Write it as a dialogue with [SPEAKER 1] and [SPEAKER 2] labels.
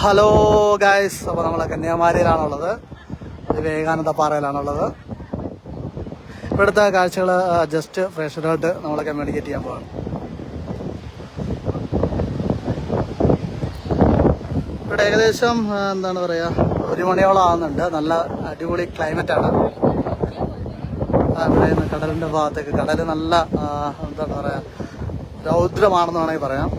[SPEAKER 1] Hello guys അപ്പോൾ നമ്മൾ കന്യാകുമാരിയിലാണുള്ളത്. വിവേകാനന്ദ പാറയിലാണുള്ളത് ഇവിടുത്തെ കാഴ്ചകൾ ജസ്റ്റ് ഫ്രഷറായിട്ട് നമ്മൾ കമ്മ്യൂണിക്കേറ്റ് ചെയ്യാൻ പോവാണ്. ഇവിടെ ഏകദേശം എന്താണ് പറയുക ഒരു മണിയോളം ആവുന്നുണ്ട്. നല്ല അടിപൊളി ക്ലൈമറ്റാണ് ആണ്. ഇവിടെ നിന്ന് കടലിന്റെ ഭാഗത്തേക്ക് കടൽ നല്ല എന്താണ് പറയുക രൗദ്രമാണെന്ന് വേണമെങ്കിൽ പറയാം.